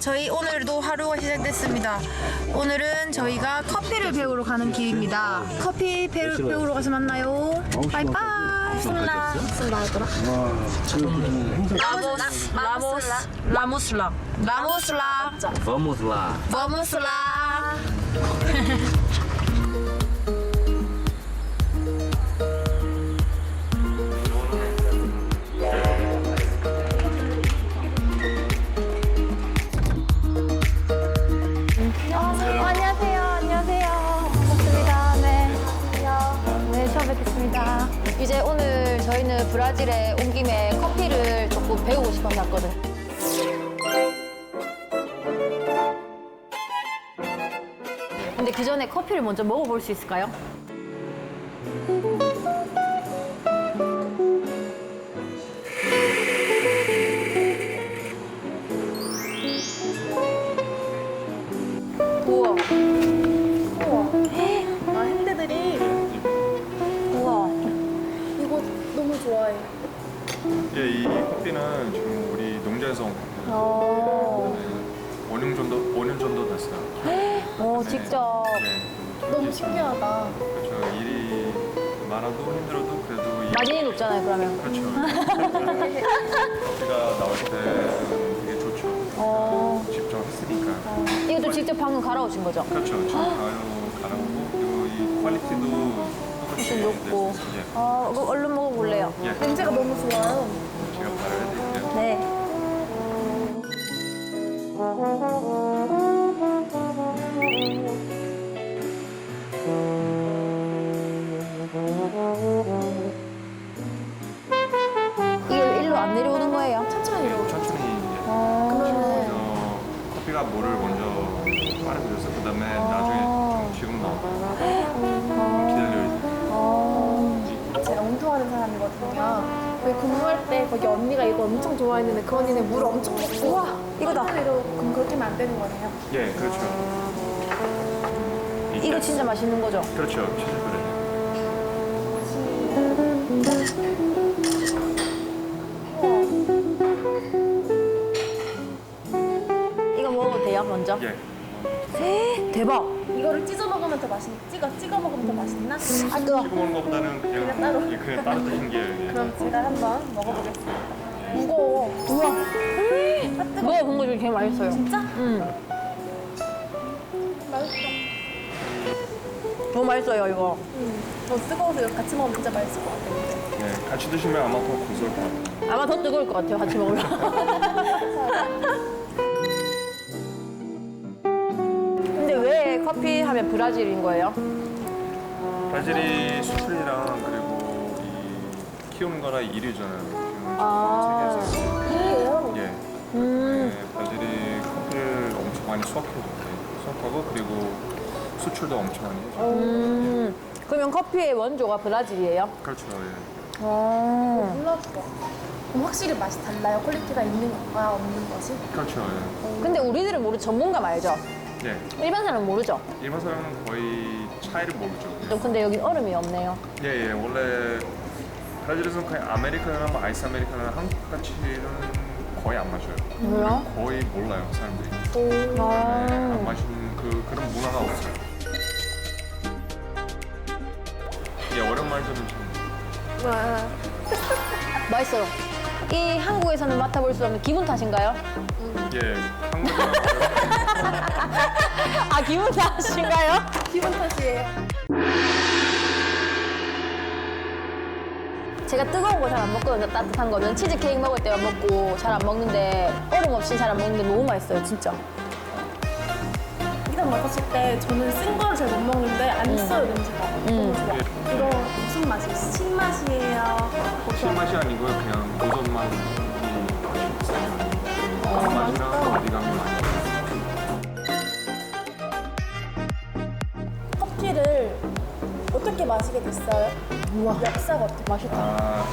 저희 오늘도 하루가 시작됐습니다. 오늘은 저희가 커피를 배우러 가는 길입니다. 커피 배, 배우러 가서 만나요. 바이바이. 슬라. 슬라더라. 라모스. 라모스. 라모슬라. 라모슬라. Vamos lá. 라모슬라. 이제 오늘 저희는 브라질에 온 김에 커피를 조금 배우고 싶어서 왔거든. 근데 그 전에 커피를 먼저 먹어볼 수 있을까요? 예, 이 커피는 지금 우리 농장에서 온. 어, 5년 정도, 5년 정도 됐어요. 어 직접. 예, 너무 신기하다. 그렇죠. 일이 많아도 힘들어도 그래도 이 마진이 높잖아요, 그러면. 그렇죠. 커피가 나올 때 되게 좋죠. 어, 직접 했으니까. 이것도 직접 방금 갈아오신 거죠? 그렇죠. 지금 가요 갈아오고 그리고 이 퀄리티도 훨씬 높고. 네, 예, 어, 얼른 먹어볼래요. 예. 냄새가 너무 좋아요. 제가. 네. 이게 일로 안 내려오는 거예요? 천천히 이렇게. 천천히 이제 어. 그러면은 어, 커피가 물을 먼저 빨아들여서 그 다음에 나중에 좀 지금 나오고 기다려 거든요. 거기 근무할 때 거기 언니가 이거 엄청 좋아했는데 그 언니는 물 엄청 먹고 우와, 이거다. 이러 그럼 그렇게 하면 안 되는 거네요. 예, 그렇죠. 이거 진짜 맛있는 거죠? 그렇죠. 치즈 그래요. 이거 먹어도 돼요, 먼저? 예. 에 대박. 이거를 찢어 먹으면 더 맛있. 찍어 찍어 먹으면 더 맛있나? 아, 뜨거. 찍어 먹는 것보다는 그냥, 그냥 따로? 예, 그냥 따로 드시는 게 예. 그럼 제가 한번 먹어보겠습니다. 무거워. 우와. 먹어본 거 중에 제일 맛있어요. 진짜? 음. 맛있어. 너무 맛있어요, 이거. 음. 더 뜨거워서 이거 같이 먹으면 진짜 맛있을 것 같아요. 예, 같이 드시면 아마 더 고소할 것 같아요. 아마 더 뜨거울 것 같아요, 같이 먹으면. 커피 하면 브라질인 거예요? 브라질이 수출이랑 그리고 이 키우는 거나 일이잖아요. 지금 아. 세계에서. 그래요? 예. 음. 네, 브라질이 커피를 엄청 많이 수확해요. 수확하고 그리고 수출도 엄청 많이 해요. 음. 그러면 커피의 원조가 브라질이에요? 그렇죠. 예. 어. 몰랐어. 그럼 확실히 맛이 달라요? 퀄리티가 있는 것과 없는 것이? 그렇죠. 예. 근데 우리들은 모르 전문가 알죠? 예. 일반 사람은 모르죠? 일반 사람은 거의 차이를 모르죠. 좀 근데 여기 얼음이 없네요. 예, 예. 원래 브라질에서는 거의 아메리카노나 뭐 아이스 아메리카노나 한국 같이는 거의 안 마셔요. 뭐요? 거의 몰라요, 사람들이. 네, 아. 안 마시는 그, 그런 문화가 없어요. 예, 오랜만에 저는 참. 맛있어요. 이 한국에서는 맡아볼 수 없는 기분 탓인가요? 예, 한국은 아, 기분 탓인가요? 기분 탓이에요. 제가 뜨거운 거 잘 안 먹거든요. 따뜻한 거는 치즈 케이크 먹을 때만 먹고 잘 안 먹는데 얼음 없이 잘 안 먹는데 너무 맛있어요, 진짜. 일단 먹었을 때 저는 쓴 거를 잘 못 먹는데 안 써요 냄새가 너무 좋아. 이거 무슨 맛이에요? 신맛이에요? 실맛이 아니고요, 그냥 고전 맛이 있어요. 단맛이랑 마시게 됐어요? 우와. 역사가 어떻게 맛있다. 아,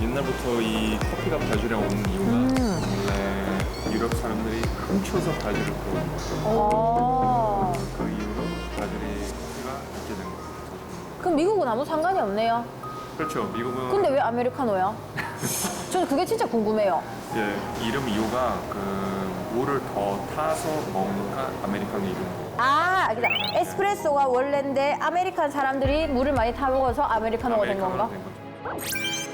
옛날부터 이 커피가 브라질에 온 이유가 원래 유럽 사람들이 훔쳐서 브라질을 들어온 거예요. 아. 그 이후로 브라질이 커피가 있게 된 거예요. 그럼 미국은 아무 상관이 없네요. 그렇죠. 미국은 근데 왜 아메리카노요? 저는 그게 진짜 궁금해요. 예, 이름 이유가 그 물을 더 타서 먹으니까 아메리카노 이런 거. 아, 알겠다. 에스프레소가 원래인데 아메리칸 사람들이 물을 많이 타 먹어서 아메리카노가 된 건가? 된 거죠.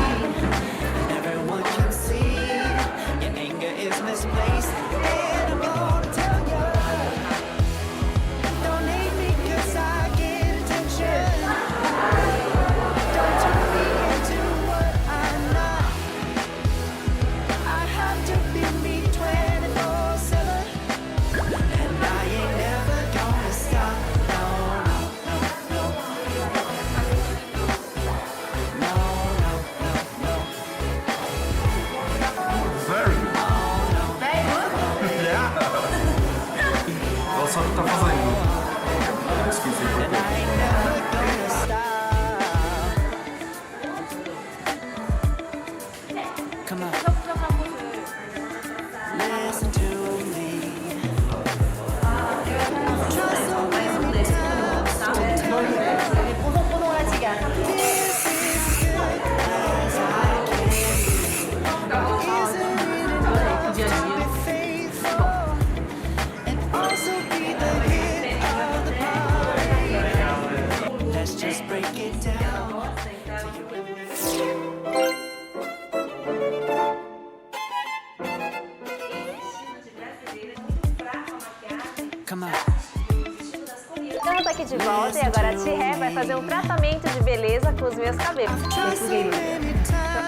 aqui de volta e agora a Tihé vai fazer um tratamento de beleza com os meus cabelos. Então,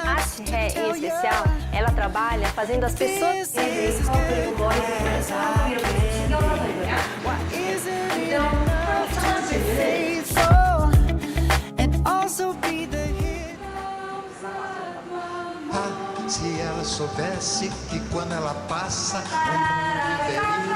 a Tihé, em especial, ela trabalha fazendo as pessoas livres. Então, ah, se ela soubesse que quando ela passa, é mundo